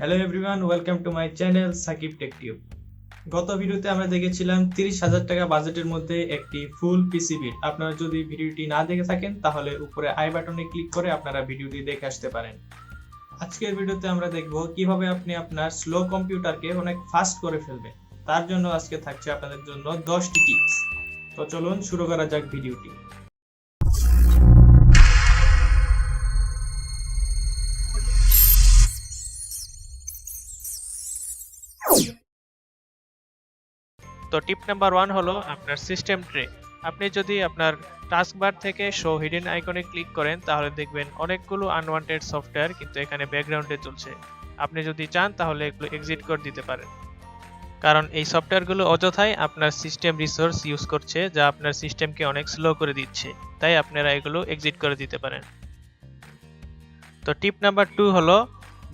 Hello everyone welcome to my channel Sakib tech tube গত ভিডিওতে আমরা দেখেছিলাম তিরিশ হাজার টাকা বাজেটের মধ্যে একটি ফুল পিসি বিল আপনারা যদি ভিডিওটি না দেখে থাকেন, তাহলে উপরে আই বাটনে ক্লিক করে আপনারা ভিডিওটি দেখে আসতে পারেন। আজকের ভিডিওতে আমরা দেখব কীভাবে আপনি আপনার স্লো কম্পিউটারকে অনেক ফাস্ট করে ফেলবেন। তার জন্য আজকে থাকছে আপনাদের জন্য দশটি টিপস তো চলুন শুরু করা যাক ভিডিওটি তো টিপ নাম্বার ওয়ান হলো আপনার সিস্টেম ট্রে আপনি যদি আপনার টাস্কবার থেকে শো হিডেন আইকনে ক্লিক করেন, তাহলে দেখবেন অনেকগুলো আনওয়ান্টেড সফটওয়্যার কিন্তু এখানে ব্যাকগ্রাউন্ডে চলছে। আপনি যদি চান, তাহলে এগুলো এক্সিট করে দিতে পারেন। কারণ এই সফটওয়্যারগুলো অযথাই আপনার সিস্টেম রিসোর্স ইউজ করছে, যা আপনার সিস্টেমকে অনেক স্লো করে দিচ্ছে। তাই আপনারা এগুলো এক্সিট করে দিতে পারেন। তো টিপ নাম্বার টু হলো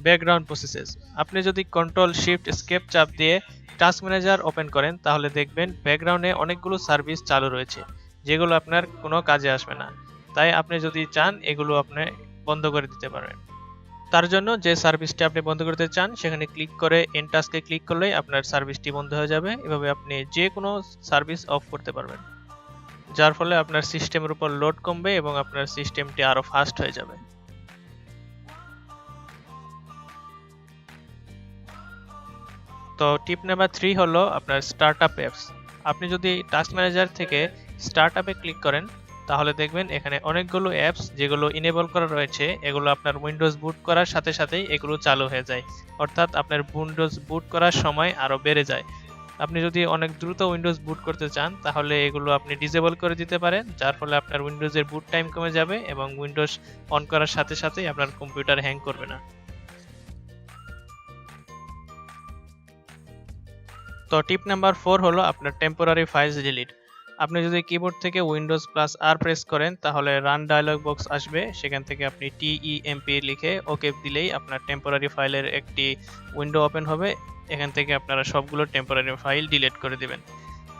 ব্যাকগ্রাউন্ড প্রসেসেস আপনি যদি কন্ট্রোল শিফট স্কেপ চাপ দিয়ে টাস্ক ম্যানেজার ওপেন করেন, তাহলে দেখবেন ব্যাকগ্রাউন্ডে অনেকগুলো সার্ভিস চালু রয়েছে, যেগুলো আপনার কোনো কাজে আসবে না। তাই আপনি যদি চান, এগুলো আপনি বন্ধ করে দিতে পারেন। তার জন্য যে সার্ভিসটি আপনি বন্ধ করতে চান, সেখানে ক্লিক করে এন টাস্কে ক্লিক করলেই আপনার সার্ভিসটি বন্ধ হয়ে যাবে। এভাবে আপনি যে কোনো সার্ভিস অফ করতে পারবেন, যার ফলে আপনার সিস্টেমের উপর লোড কমবে এবং আপনার সিস্টেমটি আরও ফাস্ট হয়ে যাবে। তো টিপ নাম্বার থ্রি হলো আপনার স্টার্টআপ অ্যাপস আপনি যদি টাস্ক ম্যানেজার থেকে স্টার্টআপে ক্লিক করেন, তাহলে দেখবেন এখানে অনেকগুলো অ্যাপস যেগুলো ইনেবল করা রয়েছে, এগুলো আপনার উইন্ডোজ বুট করার সাথে সাথেই এগুলো চালু হয়ে যায়। অর্থাৎ আপনার উইন্ডোজ বুট করার সময় আরও বেড়ে যায়। আপনি যদি অনেক দ্রুত উইন্ডোজ বুট করতে চান, তাহলে এগুলো আপনি ডিসেবল করে দিতে পারেন, যার ফলে আপনার উইন্ডোজের বুট টাইম কমে যাবে এবং উইন্ডোজ অন করার সাথে সাথেই আপনার কম্পিউটার হ্যাং করবে না। তো টিপ নাম্বার ফোর হলো আপনার টেম্পোরারি ফাইলস ডিলিট আপনি যদি কিবোর্ড থেকে উইন্ডোজ প্লাস আর প্রেস করেন, তাহলে রান ডায়লগ বক্স আসবে। সেখান থেকে আপনি টিইএমপি লিখে ওকে দিলেই আপনার টেম্পোরারি ফাইলের একটি উইন্ডো ওপেন হবে। এখান থেকে আপনারা সবগুলো টেম্পোরারি ফাইল ডিলিট করে দিবেন।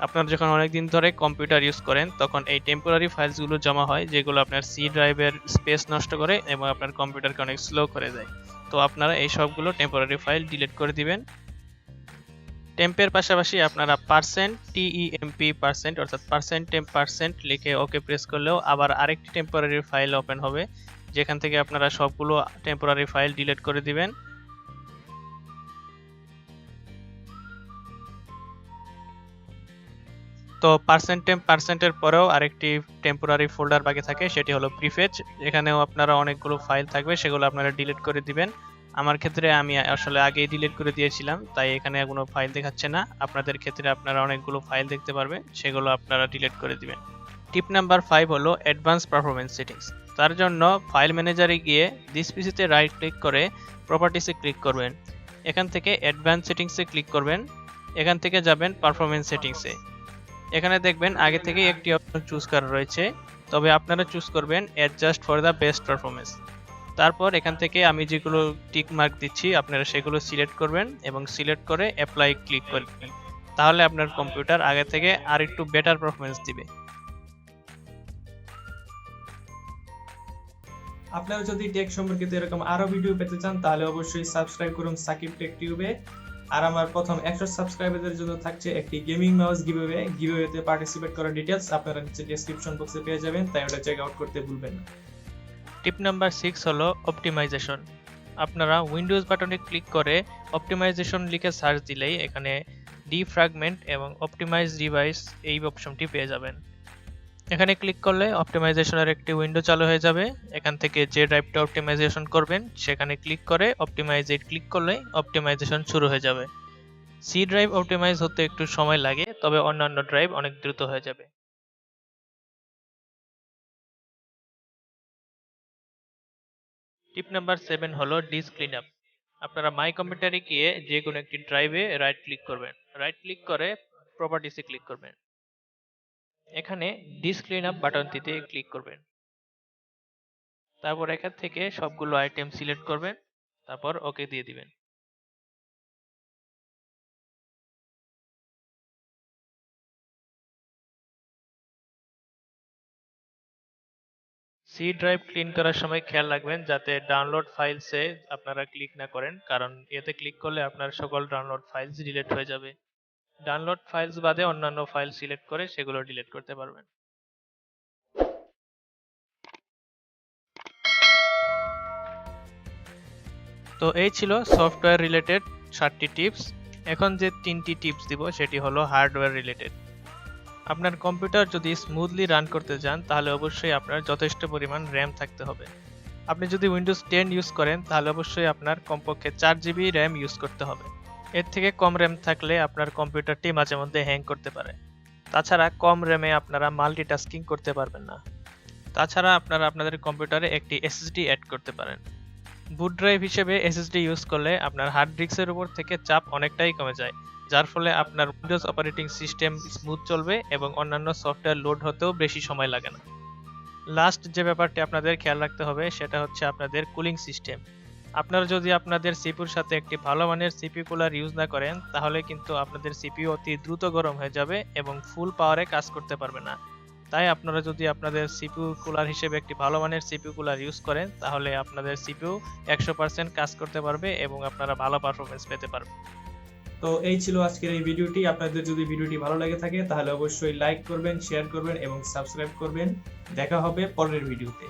আপনারা যখন অনেকদিন ধরে কম্পিউটার ইউজ করেন, তখন এই টেম্পোরারি ফাইলসগুলো জমা হয়, যেগুলো আপনার সি ড্রাইভের স্পেস নষ্ট করে এবং আপনার কম্পিউটারকে অনেক স্লো করে দেয়। তো আপনারা এই সবগুলো টেম্পোরারি ফাইল ডিলিট করে দিবেন। টেম্পের পাশাপাশি আপনারা পার্সেন্ট টিইএমপি পার্সেন্ট অর্থাৎ পার্সেন্ট টেম্প পার্সেন্ট লিখে ওকে প্রেস করলেও আবার আরেকটি টেম্পোরারি ফাইল ওপেন হবে, যেখান থেকে আপনারা সবগুলো টেম্পোরারি ফাইল ডিলিট করে দিবেন। তো পার্সেন্ট টেম্প পার্সেন্টের পরেও আরেকটি টেম্পোরারি ফোল্ডার বাকি থাকে, সেটি হলো প্রিফেজ এখানেও আপনারা অনেকগুলো ফাইল থাকবে, সেগুলো আপনারা ডিলিট করে দিবেন। আমার ক্ষেত্রে আমি আসলে আগেই ডিলিট করে দিয়েছিলাম, তাই এখানে কোনো ফাইল দেখাচ্ছে না। আপনাদের ক্ষেত্রে আপনারা অনেকগুলো ফাইল দেখতে পারবেন, সেগুলো আপনারা ডিলিট করে দিবেন। টিপ নাম্বার ফাইভ হলো অ্যাডভান্স পারফরমেন্স সেটিংস তার জন্য ফাইল ম্যানেজারে গিয়ে দিস পিসিতে রাইট ক্লিক করে প্রপার্টিসে ক্লিক করবেন। এখান থেকে অ্যাডভান্স সেটিংসে ক্লিক করবেন। এখান থেকে যাবেন পারফরমেন্স সেটিংসে এখানে দেখবেন আগে থেকেই একটি অপশন চুজ করা রয়েছে। তবে আপনারা চুজ করবেন adjust for the best performance তারপর এখান থেকে আমি যেগুলো টিক মার্ক দিচ্ছি, আপনারা সেগুলো সিলেক্ট করবেন এবং সিলেক্ট করে অ্যাপ্লাই ক্লিক করবেন। তাহলে আপনার কম্পিউটার আগে থেকে আর একটু বেটার পারফরমেন্স দিবে। আপনারা যদি টেক সম্পর্কিত এরকম আরও ভিডিও পেতে চান, তাহলে অবশ্যই সাবস্ক্রাইব করুন সাকিব টেক টিউবে আর আমার প্রথম একশো সাবস্ক্রাইবারদের জন্য থাকছে একটি গেমিং মাউস গিভওয়ে গিভওয়েতে পার্টিসিপেট করার ডিটেলস আপনারা নিচে ডেসক্রিপশন বক্সে পেয়ে যাবেন। তাই ওটা চেক আউট করতে ভুলবেন না। টিপ নাম্বার সিক্স হলো অপটিমাইজেশন আপনারা উইন্ডোজ বাটনে ক্লিক করে অপটিমাইজেশন লিখে সার্চ দিলেই এখানে ডিফ্র্যাগমেন্ট এবং অপটিমাইজ ডিভাইস এই অপশনটি পেয়ে যাবেন। এখানে ক্লিক করলে অপটিমাইজেশনের একটি উইন্ডো চালু হয়ে যাবে। এখান থেকে যে ড্রাইভটা অপটিমাইজেশন করবেন, সেখানে ক্লিক করে অপটিমাইজে ক্লিক করলে অপটিমাইজেশন শুরু হয়ে যাবে। সি ড্রাইভ অপটিমাইজ হতে একটু সময় লাগে, তবে অন্যান্য ড্রাইভ অনেক দ্রুত হয়ে যাবে। টিপ নাম্বার সেভেন হলো ডিস্ক ক্লিন আপ আপনারা মাই কম্পিউটারে গিয়ে যে কোনো একটি ড্রাইভে রাইট ক্লিক করবেন। রাইট ক্লিক করে প্রপার্টিসে ক্লিক করবেন। এখানে ডিস্ক ক্লিন আপ বাটনটিতে ক্লিক করবেন। তারপর এখান থেকে সবগুলো আইটেম সিলেক্ট করবেন। তারপর ওকে দিয়ে দিবেন। সি ড্রাইভ ক্লিন করার সময় খেয়াল রাখবেন যাতে ডাউনলোড ফাইলসে আপনারা ক্লিক না করেন, কারণ এতে ক্লিক করলে আপনার সকল ডাউনলোড ফাইলস ডিলিট হয়ে যাবে। ডাউনলোড ফাইলস বাদে অন্যান্য ফাইল সিলেক্ট করে সেগুলো ডিলিট করতে পারবেন। তো এই ছিল সফটওয়্যার রিলেটেড সাতটি টিপস এখন যে তিনটি টিপস দিব সেটি হলো হার্ডওয়্যার রিলেটেড আপনার কম্পিউটার যদি স্মুথলি রান করতে চান তাহলে অবশ্যই আপনার যথেষ্ট পরিমাণ র্যাম থাকতে হবে। আপনি যদি উইন্ডোজ টেন ইউজ করেন, তাহলে অবশ্যই আপনার কমপক্ষে চার জিবি র্যাম ইউজ করতে হবে। এর থেকে কম র্যাম থাকলে আপনার কম্পিউটারটি মাঝে মধ্যে হ্যাং করতে পারে। তাছাড়া কম র্যামে আপনারা মাল্টিটাস্কিং করতে পারবেন না। তাছাড়া আপনারা আপনাদের কম্পিউটারে একটি এসএসডি অ্যাড করতে পারেন। বুট ড্রাইভ হিসেবে এসএসডি ইউজ করলে আপনার হার্ড ডিস্কের উপর থেকে চাপ অনেকটাই কমে যায়। যার ফলে আপনার উইন্ডোজ অপারেটিং সিস্টেম স্মুথ চলবে এবং অন্যান্য সফটওয়্যার লোড হতেও বেশি সময় লাগে না। লাস্ট যে ব্যাপারটি আপনাদের খেয়াল রাখতে হবে, সেটা হচ্ছে আপনাদের কুলিং সিস্টেম আপনারা যদি আপনাদের সিপিউর সাথে একটি ভালো মানের সিপি কুলার ইউজ না করেন, তাহলে কিন্তু আপনাদের সিপিইউ অতি দ্রুত গরম হয়ে যাবে এবং ফুল পাওয়ারে কাজ করতে পারবে না। তাই আপনারা যদি আপনাদের সিপিইউ কুলার হিসেবে একটি ভালো মানের সিপিইউ কুলার ইউজ করেন, তাহলে আপনাদের সিপিইউ একশো পার্সেন্ট কাজ করতে পারবে এবং আপনারা ভালো পারফরমেন্স পেতে পারবেন। তো এই ছিল আজকের এই ভিডিওটি। আপনাদের যদি ভিডিওটি ভালো লাগে থাকে, তাহলে অবশ্যই লাইক করবেন শেয়ার করবেন এবং সাবস্ক্রাইব করবেন। দেখা হবে পরের ভিডিওতে।